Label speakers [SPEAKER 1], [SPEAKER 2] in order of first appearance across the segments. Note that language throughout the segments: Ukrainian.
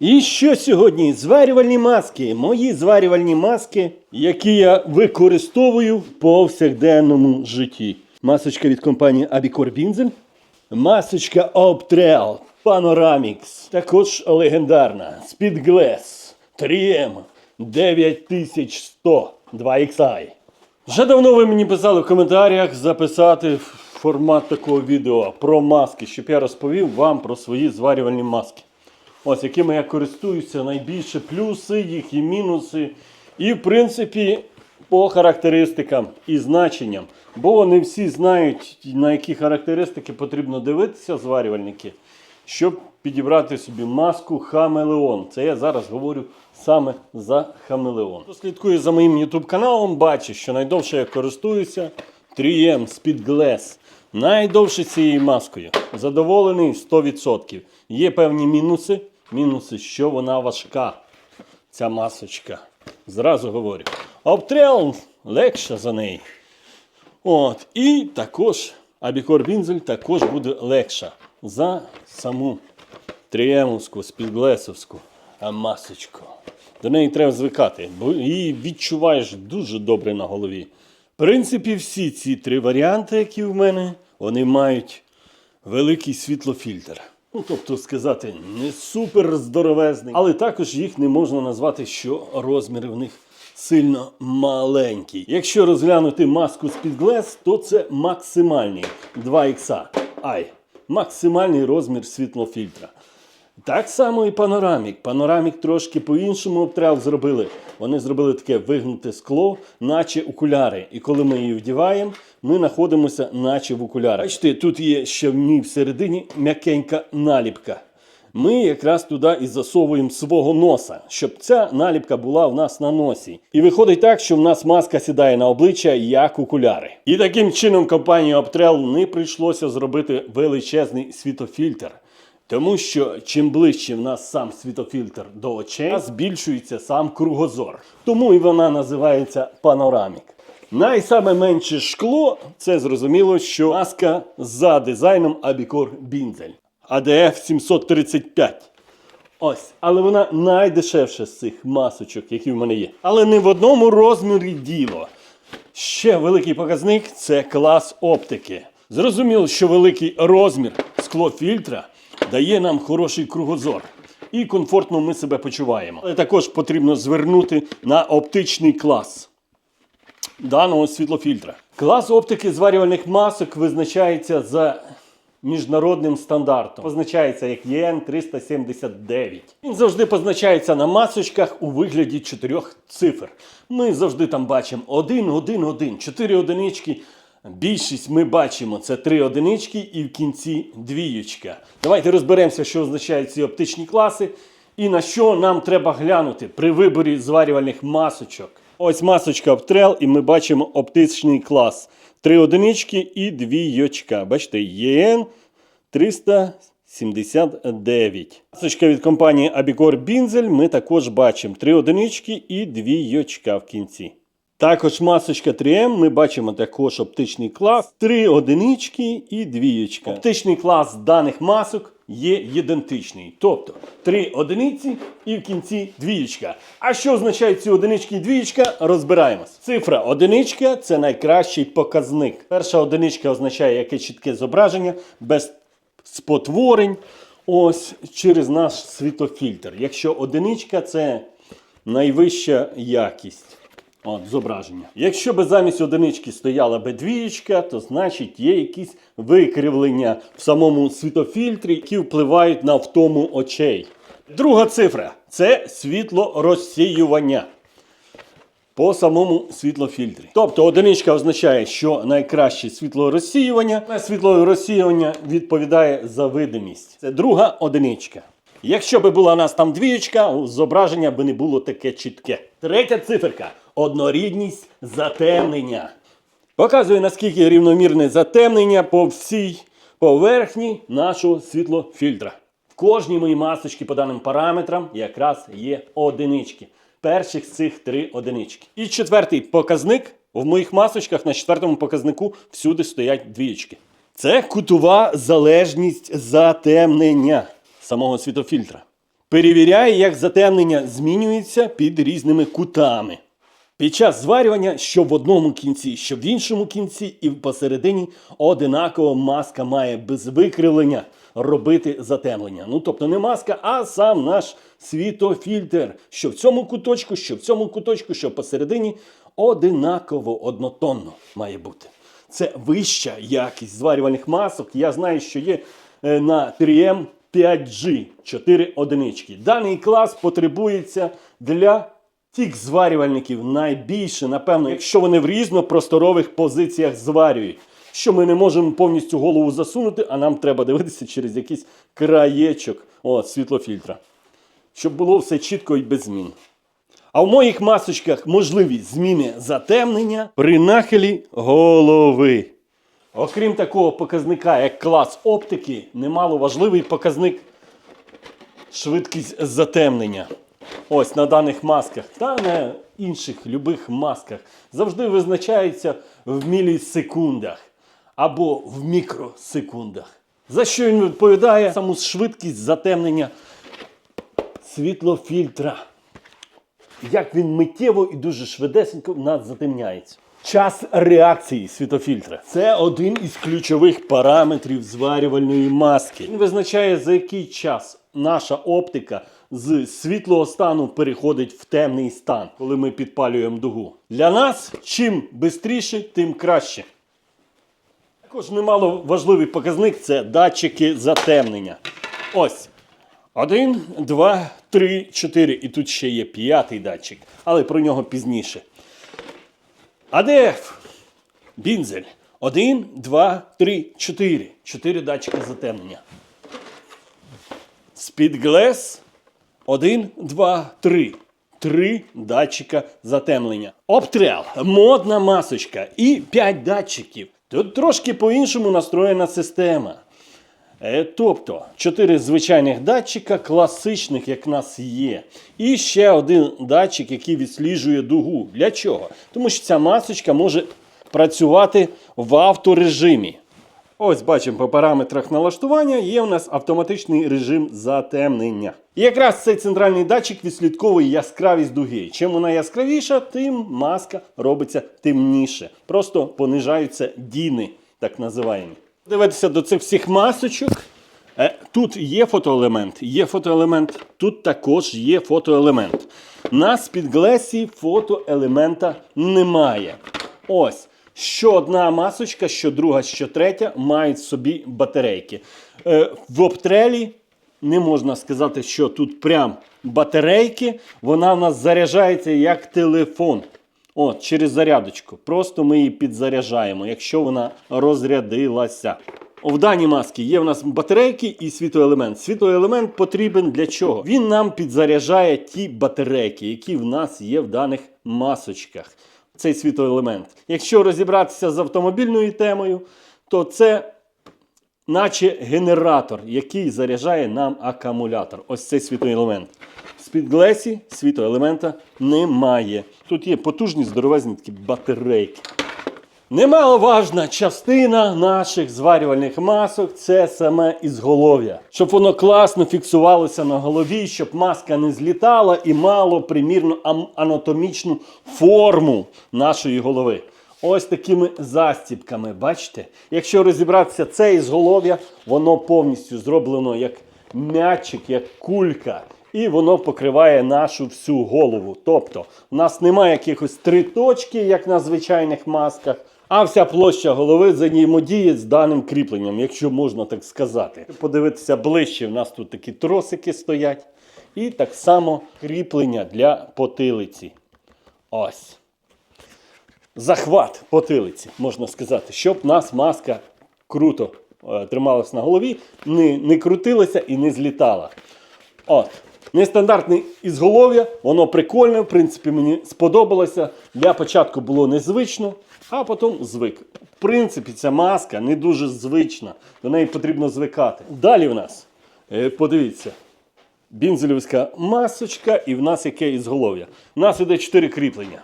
[SPEAKER 1] І що сьогодні? Зварювальні маски. Мої зварювальні маски, які я використовую в повсякденному житті. Масочка від компанії Abicor Binzel. Масочка Optrel Panoramix. Також легендарна Speed Glass 3M 9100 2XI. Вже давно ви мені писали в коментарях записати формат такого відео про маски, щоб я розповів вам про свої зварювальні маски. Ось якими я користуюся, найбільше плюси, їх і мінуси. І, в принципі, по характеристикам і значенням. Бо не всі знають, на які характеристики потрібно дивитися зварювальники, щоб підібрати собі маску Хамелеон. Це я зараз говорю саме за Хамелеон. Хто слідкує за моїм YouTube каналом, бачить, що найдовше я користуюся 3M Speed Glass. Найдовше цією маскою. Задоволений 100%. Є певні мінуси. Мінуси, що вона важка. Ця масочка. Зразу говорю. Обтрел легше за неї. От. І також Абікор Бінзель також буде легша за саму тріемовську, спідглесовську масочку. До неї треба звикати, бо її відчуваєш дуже добре на голові. Принципі, всі ці три варіанти, які в мене, вони мають великий світлофільтр. Ну, тобто сказати, не супер здоровезний, але також їх не можна назвати, що розміри в них сильно маленькі. Якщо розглянути маску з-під Glass, то це максимальний 2X. Ай, максимальний розмір світлофільтра. Так само і панорамік. Панорамік трошки по-іншому обтрял зробили. Вони зробили таке вигнуте скло, наче окуляри. І коли ми її вдіваємо, ми знаходимося, наче в окулярах. Бачите, тут є ще в ній всередині м'якенька наліпка. Ми якраз туди і засовуємо свого носа, щоб ця наліпка була в нас на носі. І виходить так, що в нас маска сідає на обличчя як окуляри. І таким чином компанії Optrel не прийшлося зробити величезний світофільтр. Тому що чим ближче в нас сам світофільтр до очей, збільшується сам кругозор. Тому і вона називається панорамік. Найсаме менше шкло це зрозуміло, що маска за дизайном Abicor Binzel. ADF 735. Ось, але вона найдешевша з цих масочок, які в мене є. Але не в одному розмірі діло. Ще великий показник це клас оптики. Зрозуміло, що великий розмір склофільтра дає нам хороший кругозор. І комфортно ми себе почуваємо. Але також потрібно звернути на оптичний клас даного світлофільтра. Клас оптики зварювальних масок визначається за міжнародним стандартом. Позначається як ЄН 379. Він завжди позначається на масочках у вигляді чотирьох цифр. Ми завжди там бачимо 1, 1, 1, 4 одинички. Більшість ми бачимо це три одинички і в кінці двіючка. Давайте розберемося, що означають ці оптичні класи і на що нам треба глянути при виборі зварювальних масочок. Ось масочка обтрел, і ми бачимо оптичний клас. Три одинички і двійочка. Бачите, ЄН 379. Масочка від компанії Abicor Binzel ми також бачимо три одинички і двійочка в кінці. Також масочка 3М ми бачимо також оптичний клас, три одинички і двієчка. Оптичний клас даних масок є ідентичний. Тобто три одиниці і в кінці двієчка. А що означають ці одинички і двієчка? Розбираємось. Цифра одиничка це найкращий показник. Перша одиничка означає яке чітке зображення, без спотворень. Ось через наш світофільтр. Якщо одиничка це найвища якість. От, зображення. Якщо би замість одинички стояла би двієчка, то значить є якісь викривлення в самому світофільтрі, які впливають на втому очей. Друга цифра це світлорозсіювання по самому світлофільтрі. Тобто одиничка означає, що найкраще світлорозсіювання, а світлорозсіювання відповідає за видимість. Це друга одиничка. Якщо би була у нас там двієчка, зображення би не було таке чітке. Третя циферка однорідність затемнення. Показує наскільки рівномірне затемнення по всій поверхні нашого світлофільтра. В кожній моїй масочці по даним параметрам якраз є одинички. Перших з цих три одинички. І четвертий показник в моїх масочках на четвертому показнику всюди стоять двієчки. Це кутова залежність затемнення самого світофільтра. Перевіряє, як затемнення змінюється під різними кутами. Під час зварювання, що в одному кінці, що в іншому кінці, і посередині одинаково маска має без викривлення робити затемлення. Ну тобто не маска, а сам наш світофільтр, що в цьому куточку, що в цьому куточку, що посередині, одинаково однотонно має бути. Це вища якість зварювальних масок. Я знаю, що є е, на 3M 5G 4 одинички. Даний клас потребується для тих зварювальників найбільше, напевно, якщо вони в різнопросторових позиціях зварюють. Що ми не можемо повністю голову засунути, а нам треба дивитися через якийсь краєчок о, світлофільтра. Щоб було все чітко і без змін. А в моїх масочках можливі зміни затемнення при нахилі голови. Окрім такого показника, як клас оптики, немало важливий показник швидкість затемнення. Ось на даних масках та на інших любих масках завжди визначається в мілісекундах або в мікросекундах. За що він відповідає саму швидкість затемнення світлофільтра. Як він миттєво і дуже швидесенько в нас затемняється. Час реакції світофільтра це один із ключових параметрів зварювальної маски. Він визначає, за який час наша оптика з світлого стану переходить в темний стан, коли ми підпалюємо дугу. Для нас чим швидше, тим краще. Також немало важливий показник це датчики затемнення. Ось. Один, два, три, чотири. І тут ще є п'ятий датчик, але про нього пізніше. АДФ. Бінзель. Один, два, три, чотири. Чотири датчика затемнення. Спідглес. Один, два, три. Три датчика затемлення. Обтрел. Модна масочка. І п'ять датчиків. Тут трошки по-іншому настроєна система. Е, Тобто, чотири звичайних датчика, класичних, як в нас є. І ще один датчик, який відсліджує дугу. Для чого? Тому що ця масочка може працювати в авторежимі. Ось бачимо по параметрах налаштування є у нас автоматичний режим затемнення. І якраз цей центральний датчик відслідковує яскравість дуги. Чим вона яскравіша, тим маска робиться темніше. Просто понижаються діни, так називаємо. Дивитися до цих всіх масочок. Е, Тут є фотоелемент, є фотоелемент, тут також є фотоелемент. На спідглесі фотоелемента немає. Ось. Що одна масочка, що друга, що третя мають в собі батарейки. Е, в обтрелі не можна сказати, що тут прям батарейки. Вона в нас заряджається як телефон. От, через зарядочку. Просто ми її підзаряджаємо, якщо вона розрядилася. В даній маски є в нас батарейки і світоелемент. Світоелемент потрібен для чого? Він нам підзаряджає ті батарейки, які в нас є в даних масочках. Цей світоелемент. Якщо розібратися з автомобільною темою, то це наче генератор, який заряджає нам акумулятор. Ось цей світоелемент. В спідглесі світоелемента немає. Тут є потужні здоровезні такі батарейки. Немаловажна частина наших зварювальних масок це саме ізголов'я. Щоб воно класно фіксувалося на голові, щоб маска не злітала і мало примірну анатомічну форму нашої голови. Ось такими застібками, бачите? Якщо розібратися це ізголов'я, воно повністю зроблено як м'ячик, як кулька. І воно покриває нашу всю голову. Тобто, у нас немає якихось три точки, як на звичайних масках, а вся площа голови взаємодіє з даним кріпленням, якщо можна так сказати. Подивитися ближче, в нас тут такі тросики стоять. І так само кріплення для потилиці. Ось. Захват потилиці, можна сказати, щоб нас маска круто е, трималась на голові, не, не крутилася і не злітала. От. Нестандартне ізголов'я, воно прикольне, в принципі, мені сподобалося. Для початку було незвично, а потім звик. В принципі, ця маска не дуже звична, до неї потрібно звикати. Далі в нас, е, подивіться, бінзелівська масочка, і в нас яке ізголов'я. У нас іде 4 кріплення.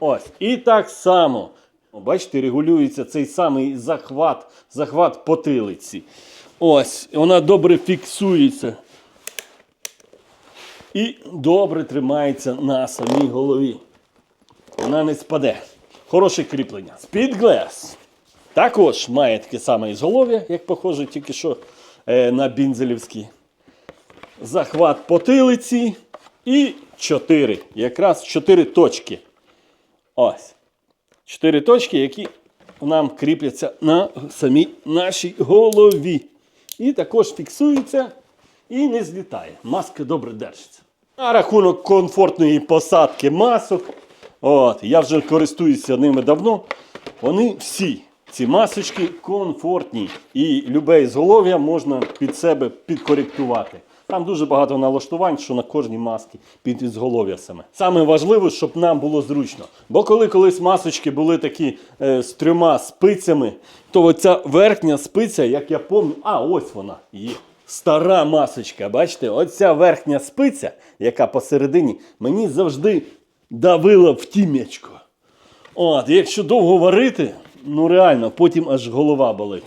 [SPEAKER 1] Ось. І так само. Бачите, регулюється цей самий захват, захват потилиці. Ось, вона добре фіксується. і добре тримається на самій голові. Вона не спаде. Хороше кріплення. Speedglass. Також має таке саме ізголов'я, як похоже, тільки що е, на бінзелівський. Захват потилиці і 4. Якраз 4 точки. Ось. 4 точки, які нам кріпляться на самій нашій голові. І також фіксується і не злітає. Маска добре держиться. На рахунок комфортної посадки масок. От, я вже користуюся ними давно. Вони всі, ці масочки, комфортні. І любе ізголов'я можна під себе підкоректувати. Там дуже багато налаштувань, що на кожній масці під ізголов'я саме. Саме важливе, щоб нам було зручно. Бо коли колись масочки були такі е, з трьома спицями, то оця верхня спиця, як я пам'ятаю, а ось вона є. Стара масочка, бачите, оця верхня спиця, яка посередині, мені завжди давила в тім'ячко. От, якщо довго варити, ну реально, потім аж голова болить.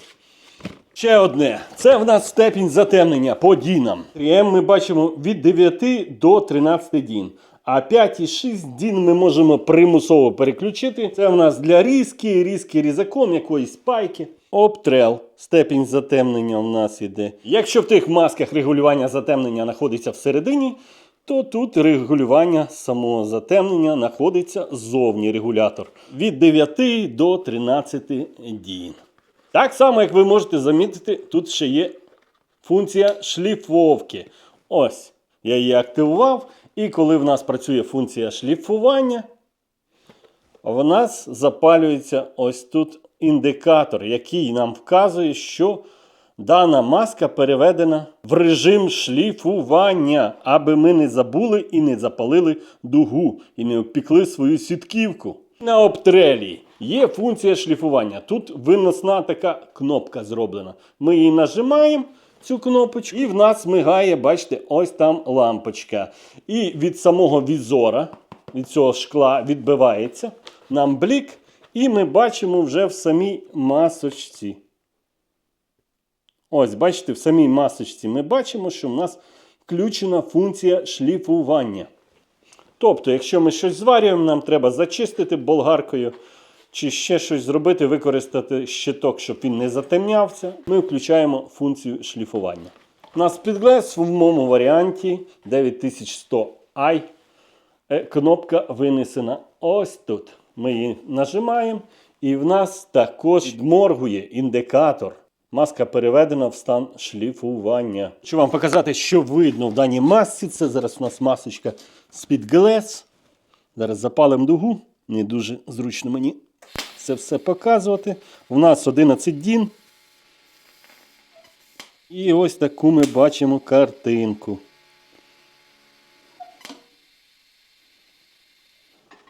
[SPEAKER 1] Ще одне. Це в нас степінь затемнення по дінам. Трієм ми бачимо від 9 до 13 дін. А 5 і 6 дін ми можемо примусово переключити. Це в нас для різки, різки різаком, якоїсь пайки. Обтрел. Степінь затемнення в нас іде. Якщо в тих масках регулювання затемнення знаходиться всередині, то тут регулювання самого затемнення знаходиться ззовні регулятор. Від 9 до 13 дін. Так само, як ви можете замітити, тут ще є функція шліфовки. Ось, я її активував. І коли в нас працює функція шліфування, в нас запалюється ось тут індикатор, який нам вказує, що дана маска переведена в режим шліфування, аби ми не забули і не запалили дугу, і не обпікли свою сітківку. На обтрелі є функція шліфування. Тут виносна така кнопка зроблена. Ми її нажимаємо. Цю кнопочку, і в нас мигає, бачите, ось там лампочка. І від самого візора, від цього шкла, відбивається нам блік, і ми бачимо вже в самій масочці. Ось, бачите, в самій масочці ми бачимо, що в нас включена функція шліфування. Тобто, якщо ми щось зварюємо, нам треба зачистити болгаркою, чи ще щось зробити, використати щиток, щоб він не затемнявся, ми включаємо функцію шліфування. Нас підглес в моєму варіанті 9100i. Е, Кнопка винесена ось тут. Ми її нажимаємо, і в нас також моргує індикатор. Маска переведена в стан шліфування. Хочу вам показати, що видно в даній масці. Це зараз у нас масочка з-під глес. Зараз запалимо дугу. Не дуже зручно мені це все показувати. У нас 11 дін. І ось таку ми бачимо картинку.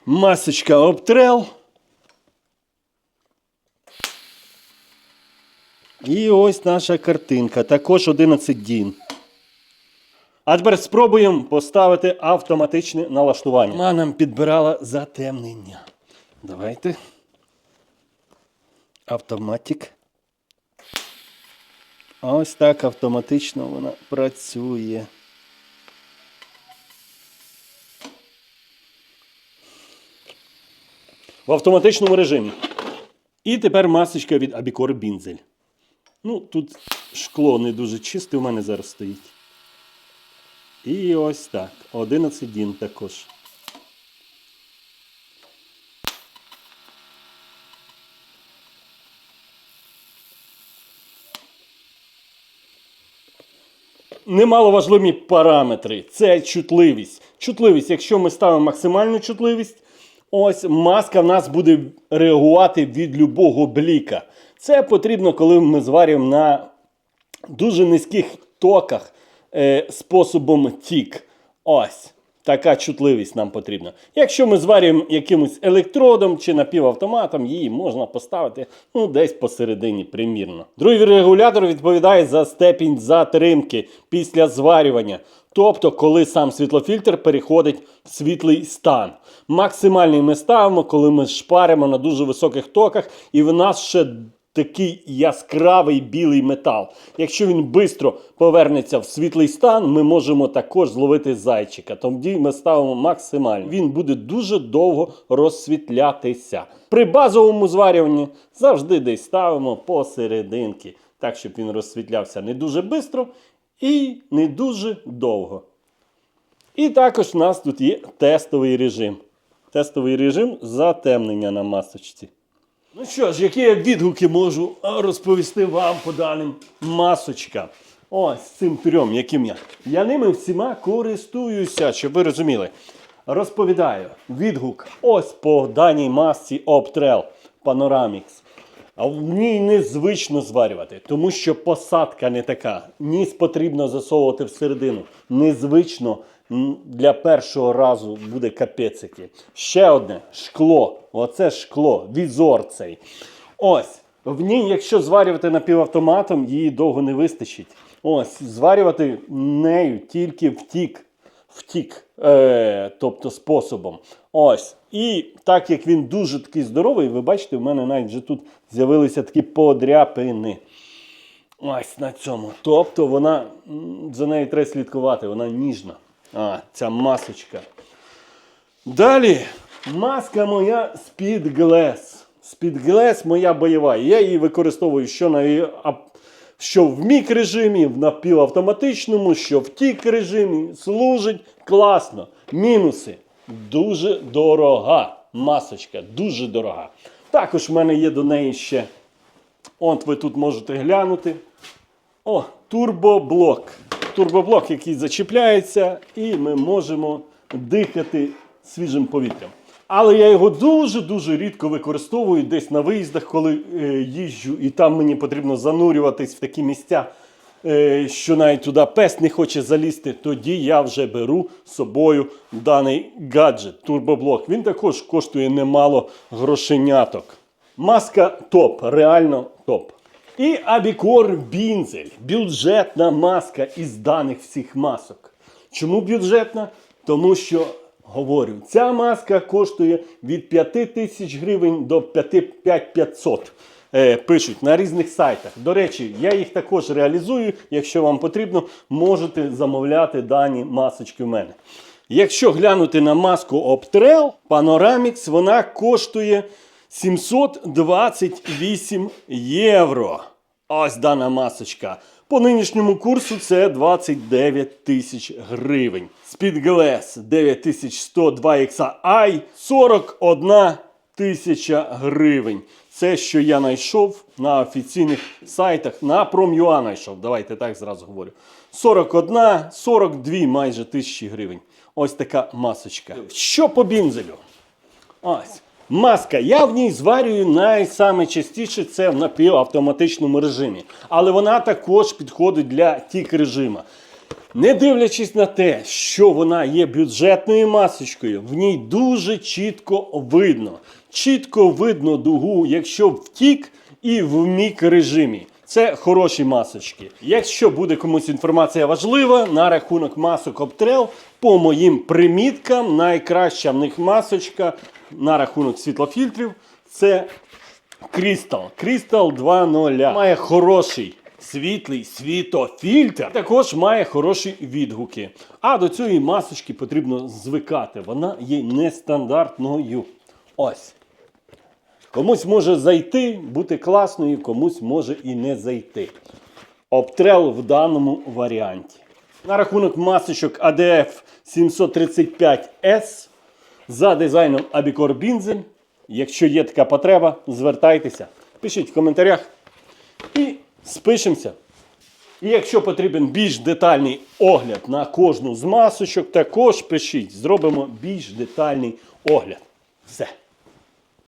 [SPEAKER 1] Масочка обтрел. І ось наша картинка. Також 11 дін. А тепер спробуємо поставити автоматичне налаштування. Вона нам підбирала затемнення. Давайте. Автоматик. Ось так автоматично вона працює. В автоматичному режимі. І тепер масочка від Abicor Бінзель. Ну, тут шкло не дуже чисте у мене зараз стоїть. І ось так. 11 дін також. Немаловажливі параметри. Це чутливість. Чутливість, якщо ми ставимо максимальну чутливість, ось маска в нас буде реагувати від любого бліка. Це потрібно, коли ми зварюємо на дуже низьких токах е, способом тік. Ось. Така чутливість нам потрібна. Якщо ми зварюємо якимось електродом чи напівавтоматом, її можна поставити ну, десь посередині, примірно. Другий регулятор відповідає за степінь затримки після зварювання. Тобто, коли сам світлофільтр переходить в світлий стан. Максимальний ми ставимо, коли ми шпаримо на дуже високих токах, і в нас ще такий яскравий білий метал. Якщо він швидко повернеться в світлий стан, ми можемо також зловити зайчика. Тоді ми ставимо максимально. Він буде дуже довго розсвітлятися. При базовому зварюванні завжди десь ставимо посерединки, так щоб він розсвітлявся не дуже швидко і не дуже довго. І також у нас тут є тестовий режим. Тестовий режим затемнення на масочці. Ну що ж, які я відгуки можу розповісти вам по даним масочкам? Ось цим трьом, яким я. Я ними всіма користуюся, щоб ви розуміли. Розповідаю відгук ось по даній масці Optrel Panoramix. А в ній незвично зварювати, тому що посадка не така. Ніс потрібно засовувати всередину. Незвично для першого разу буде капець який. Ще одне шкло. Оце шкло, візор цей. Ось. В ній, якщо зварювати напівавтоматом, її довго не вистачить. Ось, зварювати нею тільки втік втік, е, тобто способом. Ось. І так як він дуже такий здоровий, ви бачите, в мене навіть вже тут з'явилися такі подряпини. Ось на цьому. Тобто вона за нею треба слідкувати, вона ніжна. А, ця масочка. Далі маска моя Glass. Speed Glass моя бойова. Я її використовую що на що в мік режимі, в напівавтоматичному, що в тік режимі. Служить класно. Мінуси. Дуже дорога масочка. Дуже дорога. Також в мене є до неї ще. От ви тут можете глянути. О, турбоблок. Турбоблок, який зачіпляється, і ми можемо дихати свіжим повітрям. Але я його дуже-дуже рідко використовую десь на виїздах, коли е, їжджу, і там мені потрібно занурюватись в такі місця, що навіть туди пес не хоче залізти. Тоді я вже беру з собою даний гаджет, турбоблок. Він також коштує немало грошеняток. Маска топ, реально топ. І Абікор Бінзель. Бюджетна маска із даних всіх масок. Чому бюджетна? Тому що, говорю, ця маска коштує від 5 тисяч гривень до 5500. Е, пишуть на різних сайтах. До речі, я їх також реалізую. Якщо вам потрібно, можете замовляти дані масочки в мене. Якщо глянути на маску Optrel Panoramix, вона коштує 728 євро. Ось дана масочка. По нинішньому курсу це 29 тисяч гривень. Speedglass 9102 XI 41 тисяча гривень. Це що я знайшов на офіційних сайтах, на Prom.ua знайшов. Давайте так зразу говорю. 41, 42 майже тисячі гривень. Ось така масочка. Що по бінзелю? Ось. Маска. Я в ній зварюю найсаме частіше це в напівавтоматичному режимі. Але вона також підходить для тік режима. Не дивлячись на те, що вона є бюджетною масочкою, в ній дуже чітко видно. Чітко видно дугу, якщо втік і в мік режимі. Це хороші масочки. Якщо буде комусь інформація важлива на рахунок масок Optrel, по моїм приміткам, найкраща в них масочка на рахунок світлофільтрів це Crystal. Crystal 2.0. Має хороший світлий світофільтр. Також має хороші відгуки. А до цієї масочки потрібно звикати. Вона є нестандартною. Ось. Комусь може зайти, бути класною, комусь може і не зайти. Обтрел в даному варіанті. На рахунок масочок ADF 735S за дизайном Abicor Binzel. Якщо є така потреба, звертайтеся, пишіть в коментарях і спишемося. І якщо потрібен більш детальний огляд на кожну з масочок, також пишіть, зробимо більш детальний огляд. Все.